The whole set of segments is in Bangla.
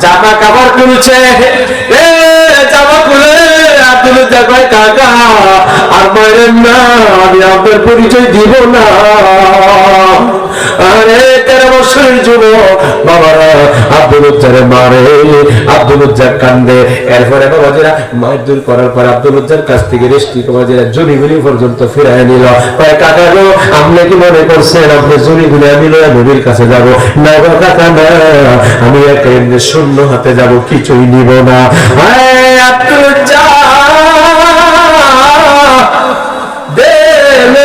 জামা কাবার খুলছে এ, জামা খুলে আব্দুল জামাই কাকা, আর মায়ের না আমি আপনার পরিচয় দিব না। আরে তেরো আব্দুল উজ্জারে মারে, আব্দুল উজ্জার কান্দে। এরপরে করার পর আব্দুল উজ্জার কাছ থেকে রেস্টি পর্যন্ত নিল। কাকা গো, আপনি কি মনে করছেন আপনি আমি লয়া নবীর কাছে যাব? না গো কাকা, না। আমি একা শূন্য হাতে যাব, কিছুই নিব না। আব্দুল উজ্জা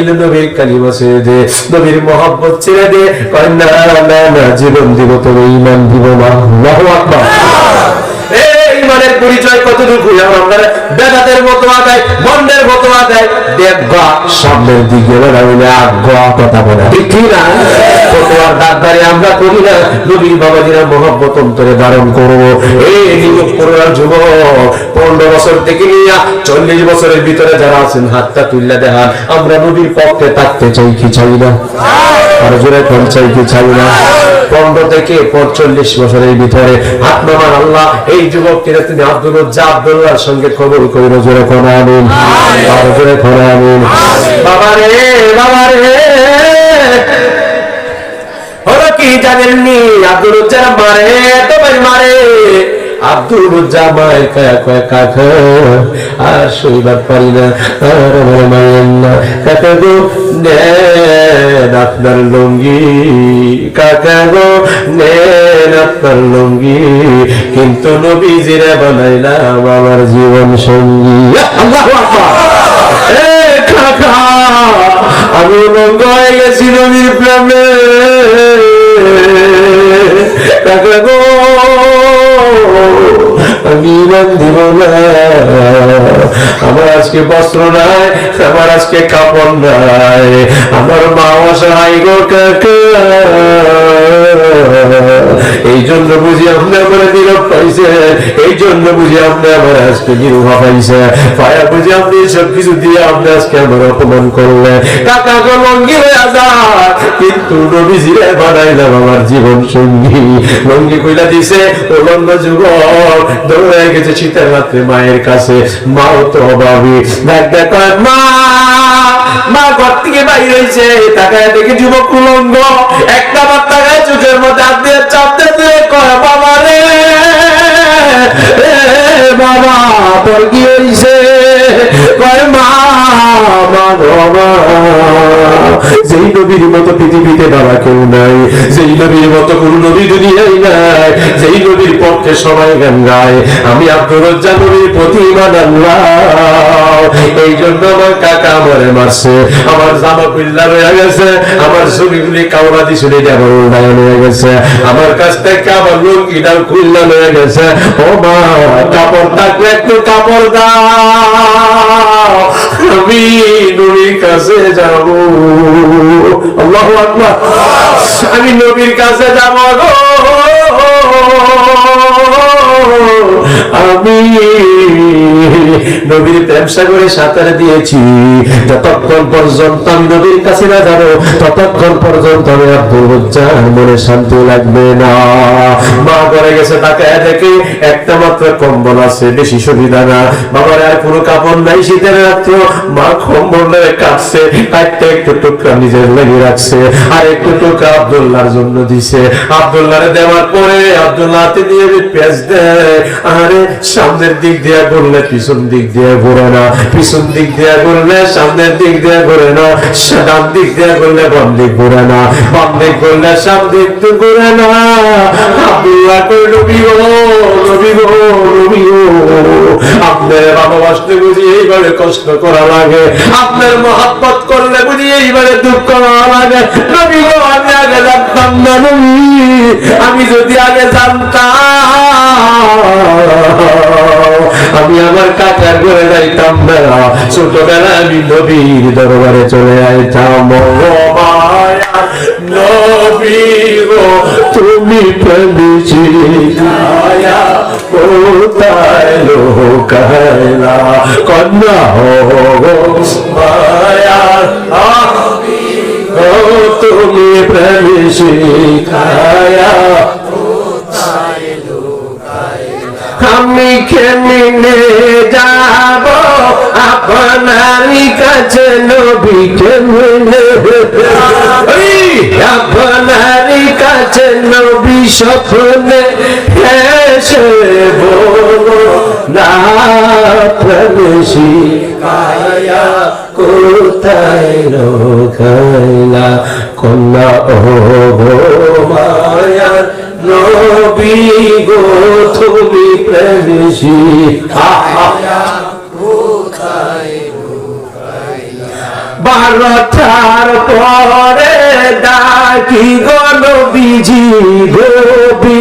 তাইলে নবীর কালিমা ছেড়ে দে নবীর মহব্বত ছেড়ে দে কয় না না জীবন দিব তবে ইমান দিব না আল্লাহু আকবার এই কতটুকু? আমরা বেদাতের মতো আদায় বন্ধের মতো আদায়। দেখবা সামনের দিকে বেড়াইলে আগ্রহ কথা বলা। ঠিক না? ফটোয়ার ডাক্তারে আমরা এই পনেরো বছর থেকে নিয়ে চল্লিশ বছরের ভিতরে যারা আছেন, হাতটা তুললে দেখান। আমরা নবীর পক্ষে থাকতে চাই কি চাই না? আর জোরে কোন চাই চাই না। পনেরো থেকে পঁয়তাল্লিশ বছরের ভিতরে হাত আল্লাহ এই যুবকটিরা তুমি আব্দুল আব্দুল্লাহর সঙ্গে খবর কইর জোরে কোনা আমিন। আর জোরে কোনা আমিন। বাবা রে বাবা রে হলো কি জানেননি? আব্দুল উজ্জার মারে তোমার মারে। আব্দুল উজ্জামায় কয়া কয়া কাকা আর শৈবার পারি না, আর মায়ের না। কাকা গো, নেন আপনার লুঙ্গি। কাকা গো, নেন আপনার লুঙ্গি। কিন্তু নবীজিরা বানাইলাম আমার জীবন সঙ্গী। কাকা, আমি উলঙ্গ হয়ে গেছি নবীর প্রেমে। কাকা গো আমার আজকে বস্ত্র নাই, আমার আজকে কাপড় নাই। আমার মা অসহায় গো এই জন্য বুঝি আপনি আমার নীরব পাইছে, এই জন্য বুঝি আপনি আমার আজকে নিরুভা পাইছে। পায়া বুঝি আপনি সব কিছু দিয়ে আপনি আজকে আমার অপমান করলেন। কাকা গো লঙ্গি বানাইলাম আমার জীবন সঙ্গী। লঙ্গি কইলা দিছে, ও যুবক দৌড়ে গেছে শীতের রাত্রে মায়ের কাছে। মাও তো অভাবী। দেখ দেখ মা মা ঘর থেকে বাইর হয়েছে। তাকায় দেখে যুবক কুলঙ্গ। একটা বার তাকায় চোখের মধ্যে হাত দিয়ে চাপতে কয়, বাবা রে বাবা, তোর কি হয়েছে? বাবা কেউ নাই, যেই নবীর মতো কোন নবী দুনিয়ায় নাই, যেই নবীর পক্ষে সবাই গান গায় আমি আব্দুর রজ্জা নবীর প্রতি এই জন্য আমার কাকা আমারে মারছে, আমার জামা পিল্লা রয়ে গেছে, আমার ছবিগুলি কাউরা দিছিল এটা আমার উল্টায় হয়ে গেছে, আমার কাছ থেকে আমার লুঙ্গিটাও খুললা হয়ে গেছে। ও মা, কাপড় থাকলে একটু কাপড় দাও। আমি নবীর কাছে যাব। আল্লাহু আকবার। আমি নবীর কাছে যাব গো। আমি নবীর ব্যবসা করে সাঁতার দিয়েছি। যতক্ষণ পর্যন্ত আমি নবীর কাছে না যাব, ততক্ষণ পর্যন্ত আমি আব্দুল বচ্চার মনে শান্তি লাগবে না। মা করে গেছে তাকে দেখে একটা মাত্র কম্বল আছে, বেশি সুবিধা না। বাবার আর কোনো কাপড় নাই শীতের রাত্র। মা কম্বল কাটছে কাটতে একটু টুকরা নিজের লেগে রাখছে আর একটু টুকরা আব্দুল্লাহর জন্য দিছে। আব্দুল্লাহরে দেওয়ার পরে আব্দুল্লাহ দিয়ে পেঁয়াজ দেয় আরে সামনের দিক দিয়ে বললে পিছন দিক দিয়ে ঘুরে না। পিছন দিক দিয়ে ঘুরলে সামনের দিক দিয়ে ঘুরে না। ডান দিক দিয়ে ঘুরলে বাম দিক ঘুরে না। বাম দিক ঘুরলে সাম দিক তো ঘুরে না। আব্দুল্লাহ কই নবী গো নবী গো নবী গো। আপনার ভালোবাসতে বুঝি এইবারে কষ্ট করা লাগে। আপনার মহাব্বত করলে বুঝি এইবারে দুঃখ করা লাগে। নবী গো, আমি আগে জানতাম না নবী। আমি যদি আগে জানতাম আমি আমার কাকার ঘরে যাইতাম না ছোটবেলায় আমি নবীর দরবারে চলে আইতাম। গো তুমি প্রেমিছি। কন্যা হো তুমি প্রেমিছি। ছায়া কেমনে যাব। আপনারই কাছে নবী কেমনে আপনারই কাছে নবী স্বপ্নে এসে বলো না প্রবেশী কায়া কোথায় রোখাইলা কন্যা ও গো মায়া নবী গো তুমি প্রেমসী বারোটার পরে ডাকি গো নবীজি গোবি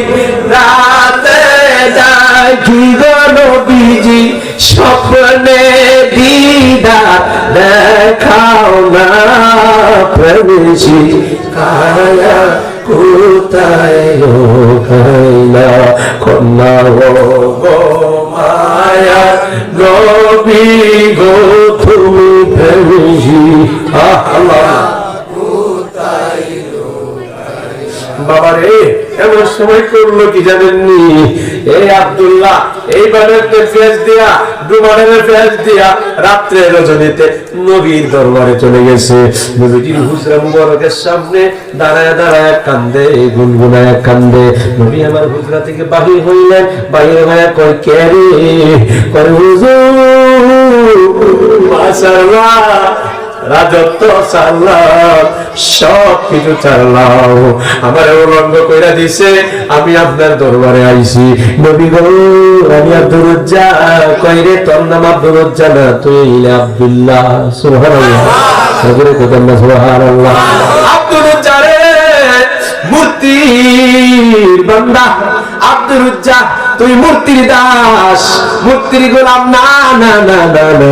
রাতে ডাকি গো নবীজি স্বপ্নে দিদা দেখাও না প্রেমসী কায়া কোথায় কন্যা ও গো মায়া নবী গো তুমি প্রেমসী আল্লাহ বাবা রে এমন সময় করল কি জানেননি? এই আব্দুল্লাহ, এই বানের ফেস দিয়া ডুমানের ফেস দিয়া রাত্রে রজনীতে নবীর দরবারে চলে গেছে। নবীজির হুজরা মুবারকের সামনে দাঁড়ায় দাঁড়ায় কান্দে, গুনগুনায় কান্দে। নবী আমার হুজরা থেকে বাহির হইলেন, বাহির হয়ে কয়, কে রে? কয়, হুজুর, মাশাআল্লাহ রাজত্ব চাল্লাম সব কিছু চাল্লাম আমার কইরা দিছে, আমি আপনার দরবারে আইছি। নবী গো, আমি আব্দুরুজ্জা কইরে তোর নাম আব্দুরুজ্জা না? তুই আব্দুল্লাহ, সুবহানাল্লাহ। সবরে কোথায় না, সুবহানাল্লাহ। রে বান্দা তুই মূর্তির দাস, মূর্তির গোলাম, না না না না না।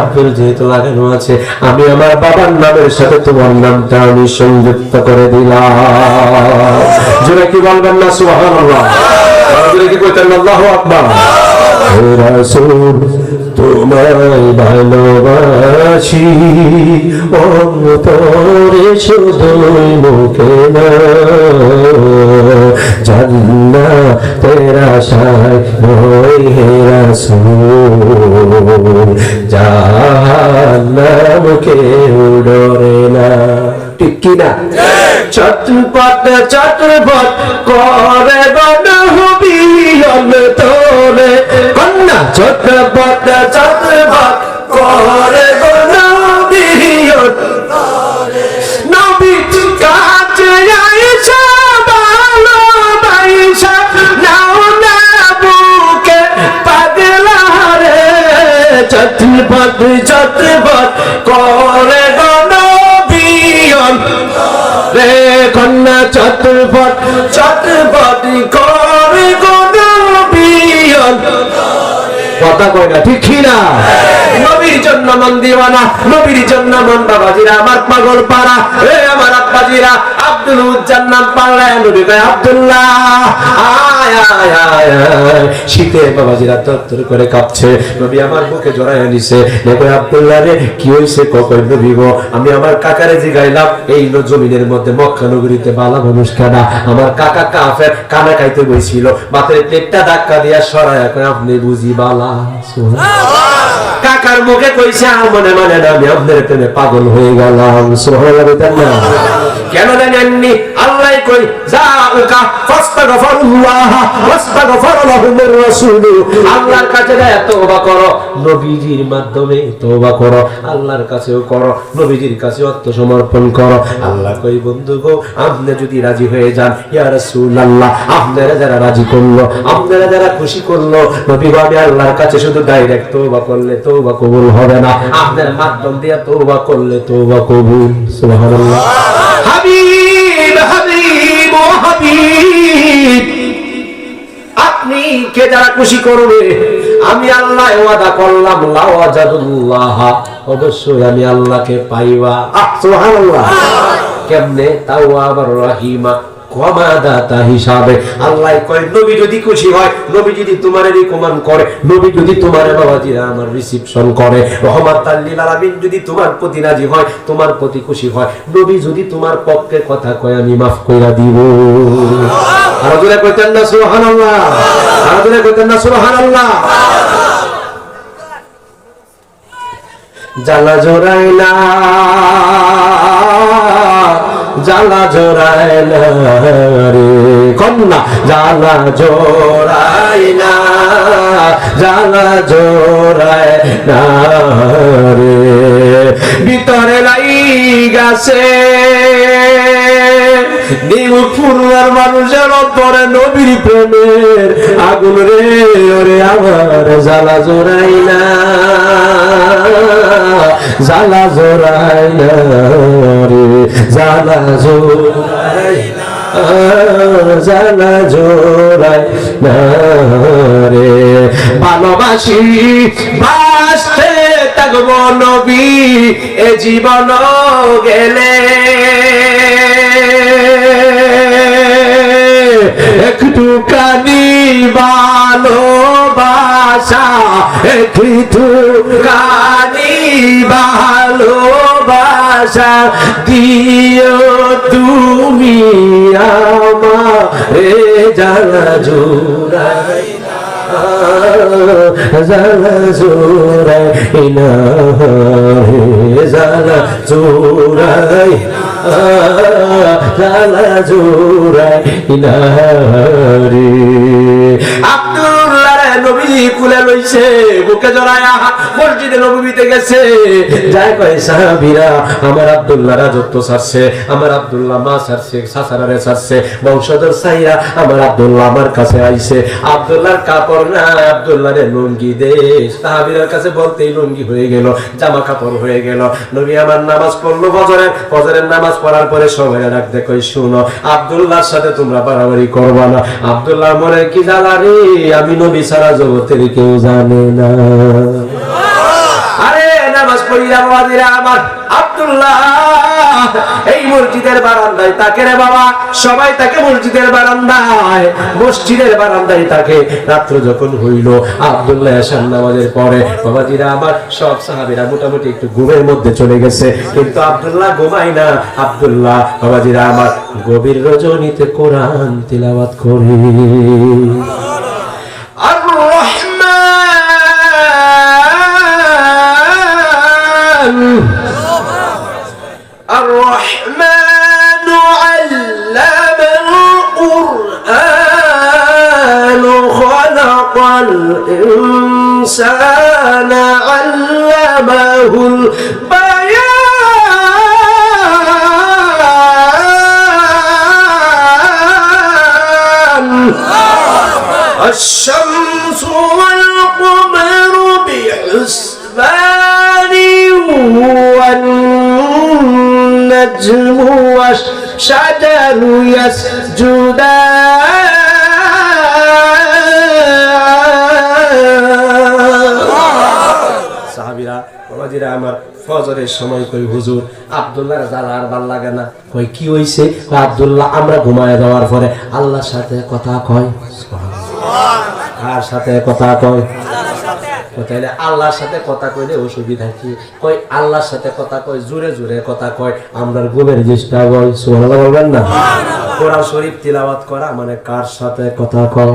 আব্দুল যেহেতু লাগানো আছে, আমি আমার বাবার নামের সাথে তোমার নামটা আমি সংযুক্ত করে দিলাম। জোরে কি বলবেন না, সুবহানাল্লাহ? জোরে কি কইতেন, আল্লাহু আকবার? হে রাসূল, তোমায় ভালোবাসি। অন্তরে শুধুই মুখে না জান্না তেরা সাই নই হে রাসূল। জাহান্নাম কেউ ডরে না। ঠিক কি না? চটপট চটপট করে গণহবি তোরে কন্যা, চটপট চটপট করে গণহবি চটপট করে গণবিয়ন রে কন্যা চটপট চটপট করে গণবিয়ন কথা কয় না ঠিক না? নবীর জন্য মন দিওয়ানা, নবীর জন্য মন বাবাজিরা, আমার পাগল পাড়া রে আমার আব্বাজিরা, আব্দুল উজ্জান নাম পাড়লে নবী কয়, আব্দুল্লাহ, আয় আয় আয় শীতে বাবাজিরা তত্তর করে কাঁপছে, নবী আমার বুকে জড়ায় নিছে দেখো আব্দুল্লাহ রে, কি হইছে কখন নবী গো, আমি আমার কাকারে জিগাইলাম, এই জমিনের মধ্যে মক্কা নগরীতে বালা মানুষ কানা, আমার কাকা কাফের কানা খাইতে বইছিল বাতের পেটটা ধাক্কা দিয়া সরায় কয়, আপনি বুঝি বালা কাকার মুখে কইছে আর মনে মনে না, আমি আপনার প্রেমে পাগল হয়ে গেলাম। সুবহানাল্লাহ কেন জানেননি আল্লাহ আপনারা যারা রাজি করল, আপনারা যারা খুশি করল, নবী ভাবে আল্লাহর কাছে শুধু ডাইরেক্ট তওবা করলে তওবা কবুল হবে না। আপনার মাধ্যম দিয়ে তওবা করলে তওবা কবুল আপনি কে যারা খুশি করবে? আমি আল্লাহ ওয়াদা করলাম লাওয়াজাদুল্লাহ অবশ্যই আমি আল্লাহকে পাইবা। আহ, সুবহানাল্লাহ। কেমনে? তাও আবার রাহিমা। ক্ষমাদাতা হিসাবে। আল্লাহ কয়, নবী যদি খুশি হয়, নবী যদি তোমার রিকমেন্ড করে, নবী যদি তোমার বাবাজিরা আমার রিসিপশন করে, রহমাত আল্লিল আলামিন যদি তোমার প্রতি রাজি হয়, তোমার প্রতি খুশি হয়, নবী যদি তোমার পক্ষে কথা কয়, আমি মাফ কইরা দিব। আরও জোরে কইতেন না, সুবহানাল্লাহ। আরও জোরে কইতেন না, সুবহানাল্লাহ। জ্বালা জোড়াই না জ্বালা জোড়াই না রে। কন্যা, জ্বালা জোড়াই না, জ্বালা জোড়াই না রে। ভিতরে লাই গাছে নিমপুরার মানুষের অন্তরে নবীর প্রেমের আগুন রে, ওরে আমার জ্বালা জোড়াই না। জ্বালা জোড়াই না রে জ্বালা জোড়াই না। জ্বালা জোড়াই না রে ভালোবাসি বাসতে থাকব নবী, এ জীবন গেলে। একটু কানি ভালোবাসা একটুখানি ভালোবাসা দিও তুমি আমারে জানা জোড়াই জোড়াই হে জালা জোড়াই জালা জোড়াই না রে আব্দুল্লাহ রে নবী কুলে লইছে, বুকে জড়ায়া মসজিদে নবীতে গেছে। যাই কয়, সাহাবীরা, আমার আব্দুল্লাহ রাজত্ব ছাড়ছে আমার আব্দুল্লাহ মা ছাড়ছে সাসারারে ছাড়ছে বংশধর সাইয়া আমার আব্দুল্লাহ আমার কাছে আইছে। আব্দুল্লাহর কাপড় না লুঙ্গি দে। কাছে বলতেই লুঙ্গি হয়ে গেল, জামা কাপড় হয়ে গেল। নবী আমার নামাজ পড়ল ফজরের। ফজরের নামাজ পড়ার পরে সবাই ডাকতে কই, শুনো, আব্দুল্লাহর সাথে তোমরা বাড়াবাড়ি করবা না। আব্দুল্লাহ মনে কি জ্বালা রে? আমি নবী সারা জগতের কেউ জানে না। আরে, নামাজ আমার আব্দুল্লাহ, এই মসজিদের বারান্দায় তাকে রে বাবা। সবাই তাকে মসজিদের বারান্দায় মসজিদের বারান্দায় তাকে রাত্র যখন হইল, আব্দুল্লাহ নামাজের পরে বাবাজিরা আমার সব সাহাবীরা মোটামুটি একটু ঘুমের মধ্যে চলে গেছে। কিন্তু আব্দুল্লাহ ঘুমাই না। আব্দুল্লাহ বাবাজিরা আমার গভীর রজনীতে কোরআন তিলাওয়াত করি। الرحمن. الرحمن علم القرآن خلق الإنسان علمه البيان. الشمس والنجم والشجر يسجدان সাহাবিরা বাবাজিরা আমার ফজরের সময় কই হুজুর আব্দুল্লাহ জ্বালা আর ভাল লাগে না কই কি হইছে কই আব্দুল্লাহ আমরা ঘুমায় যাওয়ার পরে আল্লাহর সাথে কথা কয় কার সাথে কথা কয় কই তাইলে আল্লাহর সাথে কথা কইলে অসুবিধা কি? কই আল্লাহর সাথে কথা কই জোরে জোরে কথা কই আমরা গুমের জিনিসটা বল সুবহানাল্লাহ বলবেন না? কোরআন শরীফ তিলাওয়াত করা মানে কার সাথে কথা কয়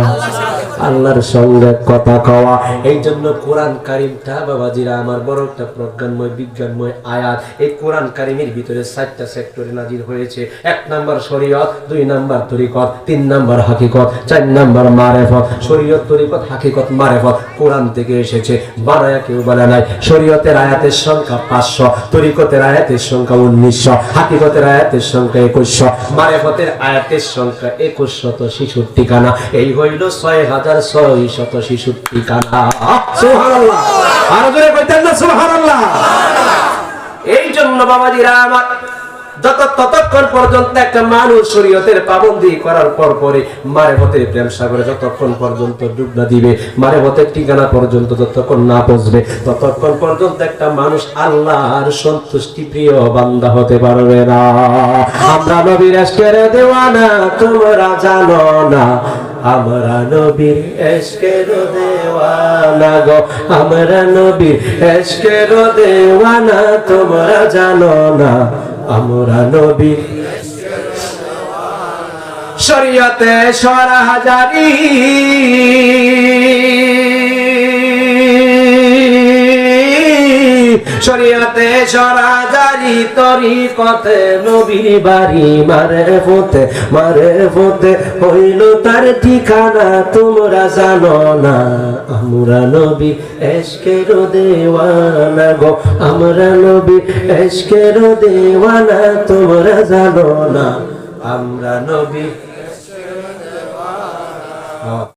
আল্লাহর সঙ্গে কথা কওয়া। এই জন্য কোরআন কারিমটা বাবাজিরা আমার বড় একটা প্রজ্ঞানময়, বিজ্ঞানময় আয়াত। এই কোরআন কারিমের ভিতরে চারটা সেক্টরে নাজির হয়েছে। এক নাম্বার শরীয়ত, দুই নাম্বার তরিকত, তিন নাম্বার হাকিকত, চার নাম্বার মারেফত। শরীয়ত, তরিকত, হাকিকত, মারেফত কোরআন থেকে এসেছে। বানায়া কেউ বলে নাই। শরীয়তের আয়াতের সংখ্যা পাঁচশো, তরিকতের আয়াতের সংখ্যা উনিশশো, হাকিকতের আয়াতের সংখ্যা একুশশো, মারেফতের আয়াতের সংখ্যা একুশ শত শিশুর ঠিকানা এই হইল ছয় হাজার ছয় শত সুবহানাল্লাহ। এই জন্য বাবাজিরা আমার যত ততক্ষণ পর্যন্ত একটা মানুষ শরীয়তের পাবন্দি করার পর পরে মারে পথে প্রেম সাগরে যতক্ষণ পর্যন্ত ডুব না দিবে মারে পথের ঠিকানা পর্যন্ত যতক্ষণ না পৌঁছবে, ততক্ষণ পর্যন্ত একটা মানুষ আল্লাহর সন্তুষ্টি প্রিয় বান্দা হতে পারবে না। আমরা নবীর দেওয়ানা, তোমরা জানো না। আমরা নবীর এসকের দেওয়ানা গো। আমরা নবীর এসকের দেওয়ানা, তোমরা জানো না। আমরা নবীর শরীয়তে সরা হাজারি। শরীয়তে সরা জারি তরি পথে নবীর বাড়ি, মারে পথে মারে পথে হইল তার ঠিকানা, তোমরা জানো না। আমরা নবী এসকের দেওয়ানা গো, আমরা নবী এসকের দেওয়ানা, তোমরা জানো না। আমরা নবী